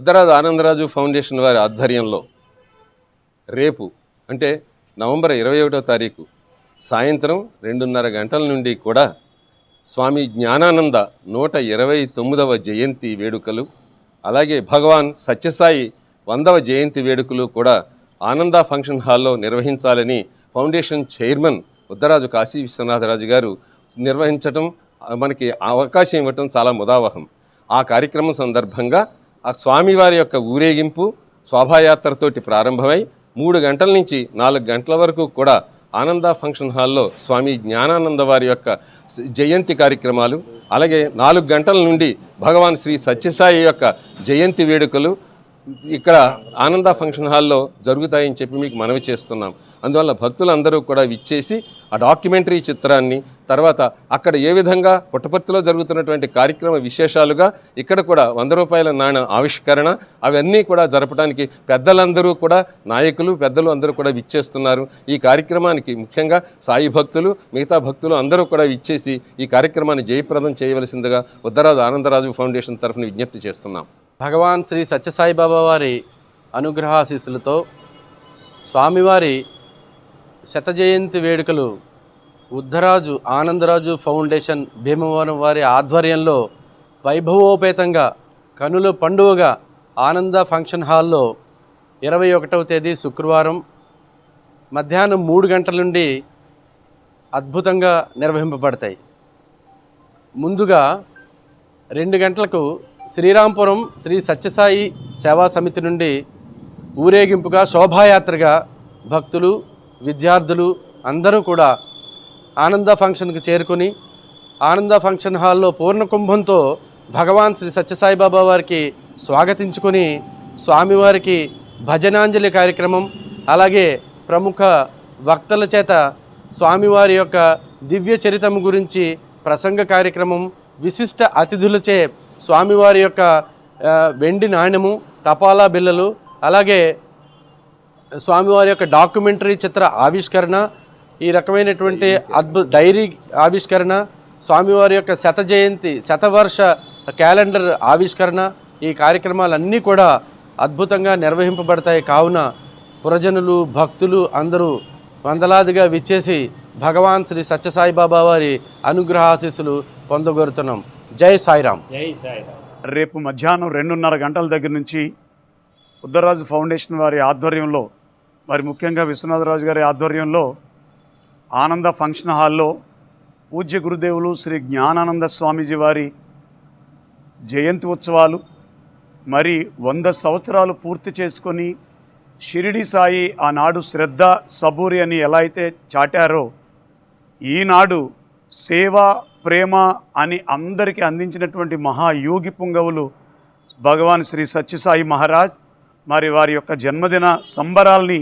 ఉత్తరాది ఆనందరాజు ఫౌండేషన్ వారి ఆధ్వర్యంలో రేపు అంటే నవంబర్ ఇరవై ఒకటో తారీఖు సాయంత్రం రెండున్నర గంటల నుండి కూడా స్వామి జ్ఞానానంద నూట ఇరవై తొమ్మిదవ జయంతి వేడుకలు అలాగే భగవాన్ సత్యసాయి వందవ జయంతి వేడుకలు కూడా ఆనంద ఫంక్షన్ హాల్లో నిర్వహించాలని ఫౌండేషన్ చైర్మన్ ఉద్దరాజు కాశీ విశ్వనాథరాజు గారు నిర్వహించటం మనకి అవకాశం ఇవ్వటం చాలా ముదావహం. ఆ కార్యక్రమం సందర్భంగా ఆ స్వామివారి యొక్క ఊరేగింపు శోభాయాత్రతోటి ప్రారంభమై మూడు గంటల నుంచి నాలుగు గంటల వరకు కూడా ఆనంద ఫంక్షన్ హాల్లో స్వామి జ్ఞానానంద వారి యొక్క జయంతి కార్యక్రమాలు అలాగే నాలుగు గంటల నుండి భగవాన్ శ్రీ సత్యసాయి యొక్క జయంతి వేడుకలు ఇక్కడ ఆనంద ఫంక్షన్ హాల్లో జరుగుతాయని చెప్పి మీకు మనవి చేస్తున్నాం. అందువల్ల భక్తులందరూ కూడా విచ్చేసి ఆ డాక్యుమెంటరీ చిత్రాన్ని తర్వాత అక్కడ ఏ విధంగా పుట్టపర్తిలో జరుగుతున్నటువంటి కార్యక్రమ విశేషాలుగా ఇక్కడ కూడా వంద రూపాయల నాణ్య ఆవిష్కరణ అవన్నీ కూడా జరపడానికి పెద్దలందరూ కూడా నాయకులు పెద్దలు అందరూ కూడా విచ్చేస్తున్నారు. ఈ కార్యక్రమానికి ముఖ్యంగా సాయి భక్తులు మిగతా భక్తులు అందరూ కూడా విచ్చేసి ఈ కార్యక్రమాన్ని జయప్రదం చేయవలసిందిగా ఉత్తరాజు ఆనందరాజు ఫౌండేషన్ తరఫున విజ్ఞప్తి చేస్తున్నాం. భగవాన్ శ్రీ సత్యసాయిబాబా వారి అనుగ్రహాశీస్సులతో స్వామివారి శత జయంతి వేడుకలు ఉద్ధరాజు ఆనందరాజు ఫౌండేషన్ భీమవరం వారి ఆధ్వర్యంలో వైభవోపేతంగా కనుల పండుగగా ఆనంద ఫంక్షన్ హాల్లో ఇరవై ఒకటవ తేదీ శుక్రవారం మధ్యాహ్నం మూడు గంటల నుండి అద్భుతంగా నిర్వహింపబడతాయి. ముందుగా రెండు గంటలకు శ్రీరాంపురం శ్రీ సత్యసాయి సేవా సమితి నుండి ఊరేగింపుగా శోభాయాత్రగా భక్తులు విద్యార్థులు అందరూ కూడా ఆనంద ఫంక్షన్కి చేరుకొని ఆనంద ఫంక్షన్ హాల్లో పూర్ణ కుంభంతో భగవాన్ శ్రీ సత్యసాయిబాబా వారికి స్వాగతించుకొని స్వామివారికి భజనాంజలి కార్యక్రమం అలాగే ప్రముఖ వక్తల చేత స్వామివారి యొక్క దివ్య చరితం గురించి ప్రసంగ కార్యక్రమం విశిష్ట అతిథులచే స్వామివారి యొక్క వెండి నాణ్యము తపాలా బిల్లలు అలాగే స్వామివారి యొక్క డాక్యుమెంటరీ చిత్ర ఆవిష్కరణ ఈ రకమైనటువంటి అద్భుత డైరీ ఆవిష్కరణ స్వామివారి యొక్క శత జయంతి శతవర్ష క్యాలెండర్ ఆవిష్కరణ ఈ కార్యక్రమాలన్నీ కూడా అద్భుతంగా నిర్వహింపబడతాయి. కావున పురజనులు భక్తులు అందరూ వందలాదిగా విచ్చేసి భగవాన్ శ్రీ సత్యసాయిబాబా వారి అనుగ్రహాశీస్సులు పొందగోరుతున్నాం. జై సాయిరామ్. రేపు మధ్యాహ్నం రెండున్నర గంటల దగ్గర నుంచి ఉద్దరాజు ఫౌండేషన్ వారి ఆధ్వర్యంలో మరి ముఖ్యంగా విశ్వనాథరాజు గారి ఆధ్వర్యంలో ఆనంద ఫంక్షన్ హాల్లో పూజ్య గురుదేవులు శ్రీ జ్ఞానానంద స్వామీజీ వారి జయంతి ఉత్సవాలు మరి వంద సంవత్సరాలు పూర్తి చేసుకొని షిరిడి సాయి ఆనాడు శ్రద్ధ సబూరి అని ఎలా అయితే చాటారో ఈనాడు సేవ ప్రేమ అని అందరికీ అందించినటువంటి మహాయోగి పుంగవులు భగవాన్ శ్రీ సత్యసాయి మహారాజ్ మరి వారి యొక్క జన్మదిన సంబరాల్ని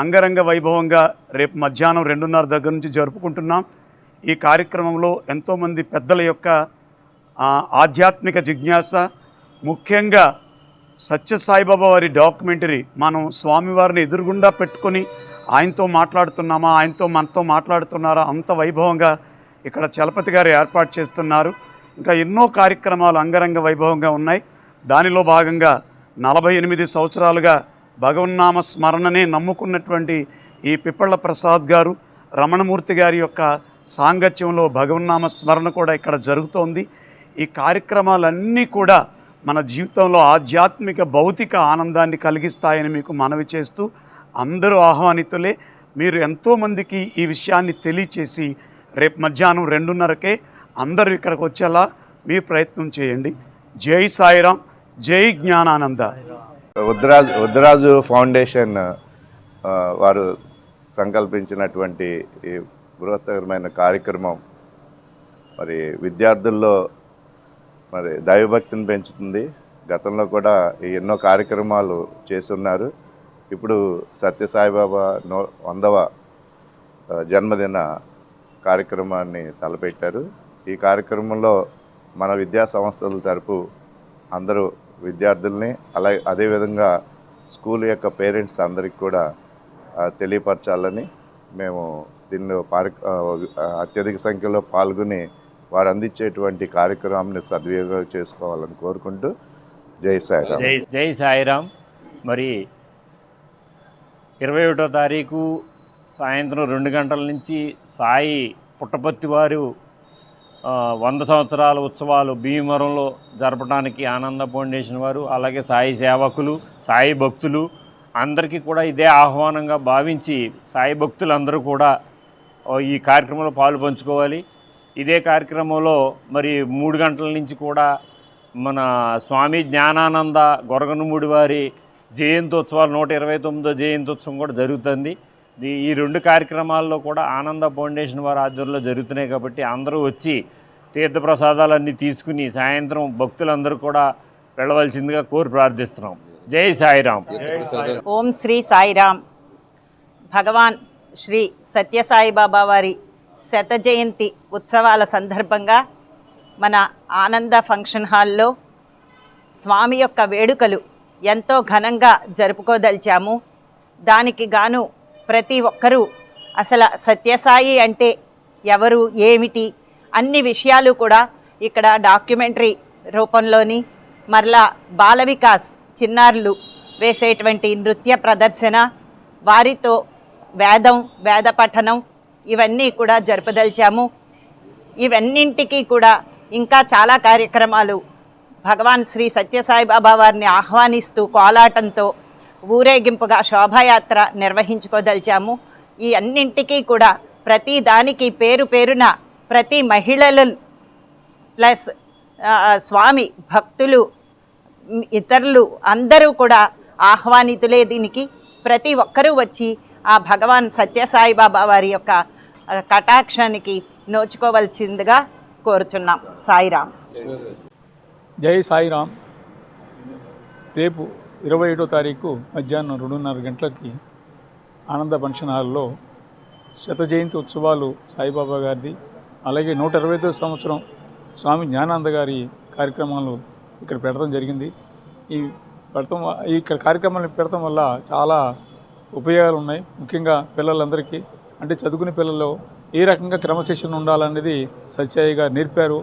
అంగరంగ వైభవంగా రేపు మధ్యాహ్నం రెండున్నర దగ్గర నుంచి జరుపుకుంటున్నాం. ఈ కార్యక్రమంలో ఎంతోమంది పెద్దల యొక్క ఆధ్యాత్మిక జిజ్ఞాస ముఖ్యంగా సత్యసాయిబాబా వారి డాక్యుమెంటరీ మనం స్వామివారిని ఎదురుగుండా పెట్టుకొని ఆయనతో మాట్లాడుతున్నామా ఆయనతో మనతో మాట్లాడుతున్నారా అంత వైభవంగా ఇక్కడ చలపతి గారు ఏర్పాటు చేస్తున్నారు. ఇంకా ఎన్నో కార్యక్రమాలు అంగరంగ వైభవంగా ఉన్నాయి. దానిలో భాగంగా నలభై ఎనిమిది సంవత్సరాలుగా భగవన్నామ స్మరణనే నమ్ముకున్నటువంటి ఈ పిప్పళ్ళ ప్రసాద్ గారు రమణమూర్తి గారి యొక్క సాంగత్యంలో భగవన్నామ స్మరణ కూడా ఇక్కడ జరుగుతోంది. ఈ కార్యక్రమాలన్నీ కూడా మన జీవితంలో ఆధ్యాత్మిక భౌతిక ఆనందాన్ని కలిగిస్తాయని మీకు మనవి చేస్తూ అందరూ ఆహ్వానితులే. మీరు ఎంతోమందికి ఈ విషయాన్ని తెలియచేసి రేపు మధ్యాహ్నం రెండున్నరకే అందరూ ఇక్కడికి వచ్చేలా మీ ప్రయత్నం చేయండి. జై సాయిరాం జై జ్ఞానానంద. ఉద్రాజు ఉద్రాజు ఫౌండేషన్ వారు సంకల్పించినటువంటి ఈ బృహత్తరమైన కార్యక్రమం మరి విద్యార్థుల్లో మరి దైవభక్తిని పెంచుతుంది. గతంలో కూడా ఈ ఎన్నో కార్యక్రమాలు చేస్తున్నారు. ఇప్పుడు సత్యసాయిబాబా నో వందవ జన్మదిన కార్యక్రమాన్ని తలపెట్టారు. ఈ కార్యక్రమంలో మన విద్యా సంస్థల తరపు అందరూ విద్యార్థుల్ని అలాగే అదేవిధంగా స్కూల్ యొక్క పేరెంట్స్ అందరికి కూడా తెలియపరచాలని మేము దీనిలో పారి అత్యధిక సంఖ్యలో పాల్గొని వారు అందించేటువంటి కార్యక్రమాన్ని సద్వినియోగం చేసుకోవాలని కోరుకుంటూ జై సాయిరామ్. జై జై సాయిరామ్. మరి ఇరవై ఒకటో తారీఖు సాయంత్రం రెండు గంటల నుంచి సాయి పుట్టపర్తి వారు వంద సంవత్సరాల ఉత్సవాలు భీమవరంలో జరపడానికి ఆనంద ఫౌండేషన్ వారు అలాగే సాయి సేవకులు సాయి భక్తులు అందరికీ కూడా ఇదే ఆహ్వానంగా భావించి సాయి భక్తులందరూ కూడా ఈ కార్యక్రమంలో పాలు పంచుకోవాలి. ఇదే కార్యక్రమంలో మరి మూడు గంటల నుంచి కూడా మన స్వామి జ్ఞానానంద గొరగనమూడి వారి జయంతోత్సవాలు నూట ఇరవై తొమ్మిదో జయంతోత్సవం కూడా జరుగుతుంది. ఈ- ఈ రెండు కార్యక్రమాల్లో కూడా ఆనంద ఫౌండేషన్ వారి ఆధ్వర్యంలో జరుగుతున్నాయి కాబట్టి అందరూ వచ్చి తీర్థప్రసాదాలన్నీ తీసుకుని సాయంత్రం భక్తులందరూ కూడా వెళ్ళవలసిందిగా కోరి ప్రార్థిస్తున్నాం. జై సాయిరాం ఓం శ్రీ సాయిరామ్. భగవాన్ శ్రీ సత్యసాయి బాబా వారి శత జయంతి ఉత్సవాల సందర్భంగా మన ఆనంద ఫంక్షన్ హాల్లో స్వామి యొక్క వేడుకలు ఎంతో ఘనంగా జరుపుకోదలిచాము. దానికి గాను ప్రతి ఒక్కరూ అసలు సత్యసాయి అంటే ఎవరు ఏమిటి అన్ని విషయాలు కూడా ఇక్కడ డాక్యుమెంటరీ రూపంలోని మరలా బాల వికాస్ చిన్నారులు వేసేటువంటి నృత్య ప్రదర్శన వారితో వేదం వేద పఠనం ఇవన్నీ కూడా జరుపదలిచాము. ఇవన్నింటికి కూడా ఇంకా చాలా కార్యక్రమాలు భగవాన్ శ్రీ సత్యసాయిబాబా వారిని ఆహ్వానిస్తూ కోలాటంతో ఊరేగింపుగా శోభాయాత్ర నిర్వహించుకోదలిచాము. ఈ అన్నింటికీ కూడా ప్రతి దానికి పేరు పేరున ప్రతి మహిళలు ప్లస్ స్వామి భక్తులు ఇతరులు అందరూ కూడా ఆహ్వానితులే దీనికి. ప్రతి ఒక్కరూ వచ్చి ఆ భగవాన్ సత్యసాయిబాబా వారి యొక్క కటాక్షానికి నోచుకోవలసిందిగా కోరుచున్నాం. సాయిరామ్. జై సాయిరామ్. రేపు ఇరవై ఏడో తారీఖు మధ్యాహ్నం రెండున్నర గంటలకి ఆనంద ఫంక్షన్ హాల్లో శత జయంతి ఉత్సవాలు సాయిబాబా గారిది అలాగే నూట ఇరవై సంవత్సరం స్వామి జ్ఞానానంద గారి కార్యక్రమాలు ఇక్కడ పెట్టడం జరిగింది. ఈ పెడతాం ఇక్కడ కార్యక్రమాలు పెడతాం వల్ల చాలా ఉపయోగాలు ఉన్నాయి. ముఖ్యంగా పిల్లలందరికీ అంటే చదువుకునే పిల్లలు ఏ రకంగా క్రమశిక్షణ ఉండాలనేది సత్యాయి గారు నేర్పారు.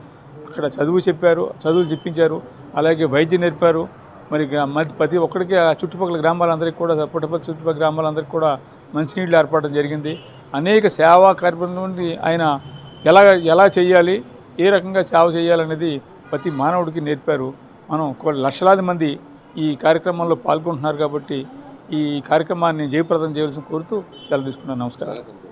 అక్కడ చదువు చెప్పారు చదువులు చెప్పించారు అలాగే వైద్యం నేర్పారు. మరి మధ్య ప్రతి ఒక్కరికి ఆ చుట్టుపక్కల గ్రామాలందరికీ కూడా పుట్టపర్తి చుట్టుపక్కల గ్రామాలందరికీ కూడా మంచినీళ్ళు ఏర్పడడం జరిగింది. అనేక సేవా కార్యక్రమం నుండి ఆయన ఎలా ఎలా చేయాలి ఏ రకంగా సేవ చేయాలనేది ప్రతి మానవుడికి నేర్పారు. మనం కొన్ని లక్షలాది మంది ఈ కార్యక్రమంలో పాల్గొంటున్నారు కాబట్టి ఈ కార్యక్రమాన్ని జయప్రదం చేయవలసిన కోరుతూ సెలవు తీసుకున్నాను. నమస్కారం.